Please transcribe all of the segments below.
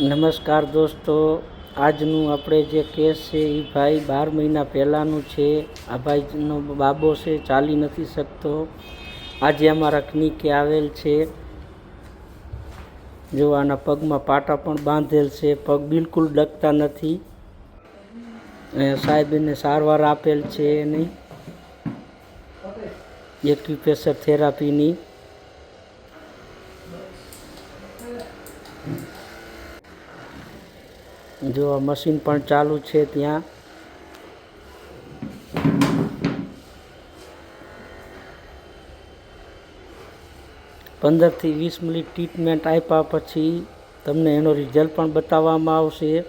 નમસ્કાર દોસ્તો, આજનું આપણે જે કેસ છે એ ભાઈ બાર મહિના પહેલાંનું છે. આ ભાઈનો બાબો છે, ચાલી નથી શકતો. આજે અમારા ક્લિનિકે આવેલ છે. જો આના પગમાં પાટા પણ બાંધેલ છે, પગ બિલકુલ ડગતા નથી. સાહેબ એને સારવાર આપેલ છે એની. એક્યુપ્રેશર થેરાપીની જો મશીન પણ ચાલુ છે ત્યાં. પંદરથી વીસ મિનિટ ટ્રીટમેન્ટ આપ્યા પછી તમને એનો રિઝલ્ટ પણ બતાવવામાં આવશે.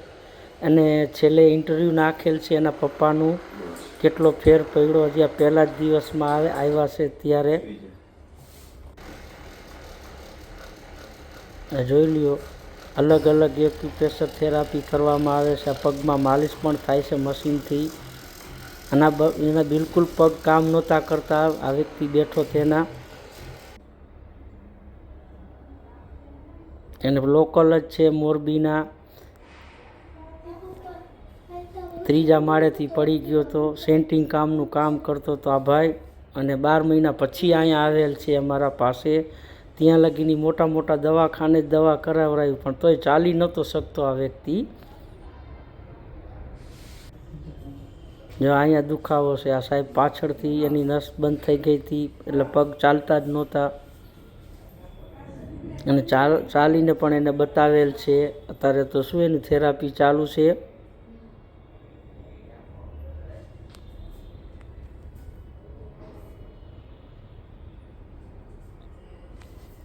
અને છેલ્લે ઇન્ટરવ્યૂ નાખેલ છે એના પપ્પાનું. કેટલો ફેર પડ્યો આ પહેલા જ દિવસમાં આવે, આવ્યા છે ત્યારે. જોઈ લ્યો. અલગ અલગ એક્યુપ્રેશર થેરાપી કરવામાં આવે છે. પગમાં માલિશ પણ થાય છે મશીનથી. આના એના બિલકુલ પગ કામ નહોતા કરતા. આ વ્યક્તિ બેઠો તેના એને લોકલ જ છે મોરબીના. ત્રીજા માળેથી પડી ગયો તો સેન્ટિંગ કામનું કામ કરતો તો આ ભાઈ અને બાર મહિના પછી અહીંયા આવેલ છે અમારા પાસે. ત્યાં લગીની મોટા મોટા દવાખાને જ દવા કરાવરાયું, પણ તોય ચાલી નહોતો શકતો આ વ્યક્તિ. જો અહીંયા દુખાવો છે, આ સાહેબ પાછળથી એની નસ બંધ થઈ ગઈ હતી, એટલે પગ ચાલતા જ નહોતા. અને ચાલ, ચાલીને પણ એને બતાવેલ છે, અત્યારે તો શું એની થેરાપી ચાલુ છે?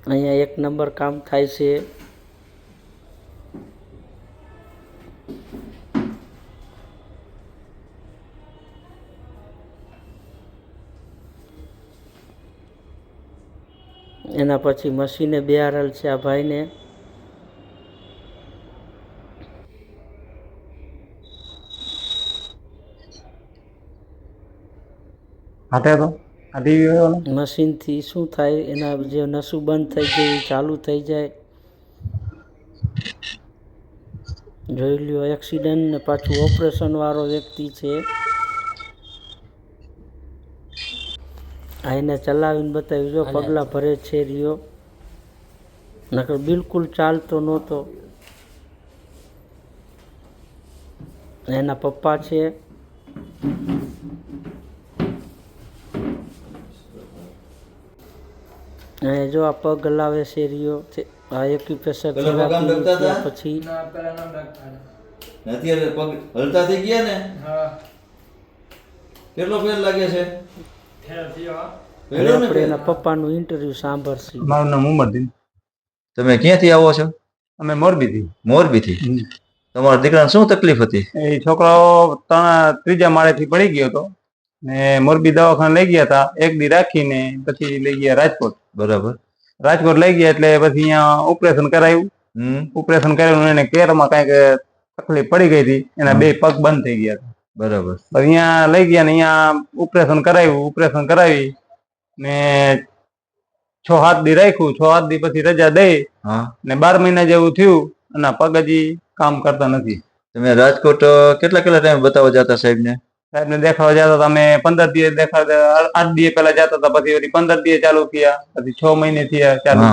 અહીંયા એક નંબર કામ થાય છે. એના પછી મશીને બિહારેલ છે આ ભાઈને. હાથે તો? મશીનથી શું થાય એના જે નસું બંધ થઈ જાય એ ચાલુ થઈ જાય. જોઈ લ્યો એક્સિડન્ટ ને પાછું ઓપરેશન વાળો વ્યક્તિ છે. આ એને ચલાવીને બતાવ્યું જો પગલાં ભરે છે રહ્યો. નકર બિલકુલ ચાલતો નહોતો. એના પપ્પા છે. અને જો આ પગ હલાવે છે આ એક્યુપ્રેશર? પછી અત્યારે પગ હલતા થઈ ગયા ને? હા. કેટલો ફેર લાગે છે? આપણે એના પપ્પાનું ઇન્ટરવ્યુ સાંભળશું. મારું નામ ઉમરદીન તમે ક્યાંથી આવો છો? અમે મોરબીથી. મોરબીથી? તમારા દીકરાને શું તકલીફ હતી? એ છોકરો ત્રીજા માળેથી પડી ગયો હતો. ને મોરબી દવાખાને લઈ ગયા હતા. એક દી રાખીને પછી લઈ ગયા રાજકોટ. બરાબર. રાજકોટ લઈ ગયા એટલે પછી અહીંયા ઓપરેશન કરાયું. ઓપરેશન કરાયું એને કેરમાં કાંઈક તકલીફ પડી ગઈ હતી. એના બે પગ બંધ થઈ ગયા હતા. બરાબર. અહીંયા લઈ ગયા ને અહીંયા ઓપરેશન કરાવ્યું ઓપરેશન કરાવી ને છ સાત દી રાખ્યું. છ સાત દી પછી રજા દઈ હા. ને બાર મહિના જેવું થયું અને પગ હજી કામ કરતા નથી. તમે રાજકોટ કેટલા કેટલા ટાઈમ બતાવવા જતા સાહેબને સાહેબને દેખાવા જતા હતા અમે પંદર દિવસ દેખાતા આઠ દિવસ પેલા જતા હતા પછી પંદર દિવસ ચાલુ થયા પછી છ મહિને થયા ચાલુ.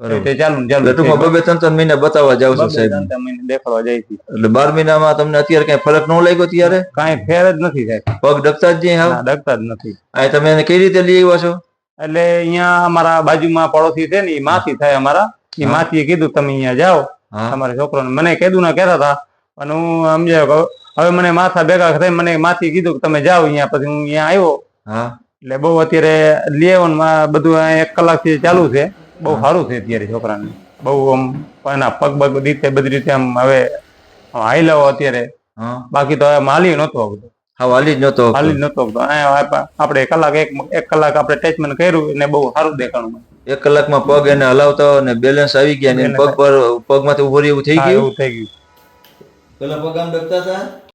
ને એટલે બબે ત્રણ ત્રણ મહિને બતાવવા જાવ છો બબે સાહેબ. ત્રણ ત્રણ મહિને દેખાવા જાય છે. એટલે બાર મહિનામાં તમને અત્યારે કઈ ફરક ન લાગ્યો ત્યારે કાંઈ ફેર જ નથી સાહેબ. પગ ડગતા જ નહીં હાવ ના, ડગતા જ નથી. આ તમે કઈ રીતે લઈ છો? એટલે અહીંયા અમારા બાજુમાં પડોશી છે ને એ માસી થાય અમારા. એ માસી કીધું તમે અહીંયા જાઓ. તમારા છોકરાને મને કીધું ના કેતા હતા. પણ હું સમજાયો હવે મને માથા ભેગા થઈ મને માથી કીધું કે તમે જાઓ અહીંયા પછી હું અહીંયા આવ્યો. એટલે બહુ અત્યારે લેવનમાં બધું એક એક કલાકથી ચાલુ છે. બહુ સારું છે અત્યારે છોકરાને. બહુ આમ એના પગ પગ રીતે બધી રીતે આમ હવે હાઈલાવો અત્યારે. બાકી તો હવે માલી નહોતો આવતો. હા વાલી જ નતો હાલી જ નહોતો આવતો. આપણે કલાક એક એક કલાક આપણે ટ્રીટમેન્ટ કર્યું ને બહુ સારું દેખાણું એક કલાકમાં પગ એને હલાવતા અને બેલેન્સ આવી ગયા ને પગ પર પગમાંથી ઊભો રહી એવું થઈ ગયું? એવું થઈ ગયું. પેલા પગ આમ ડગતા હતા?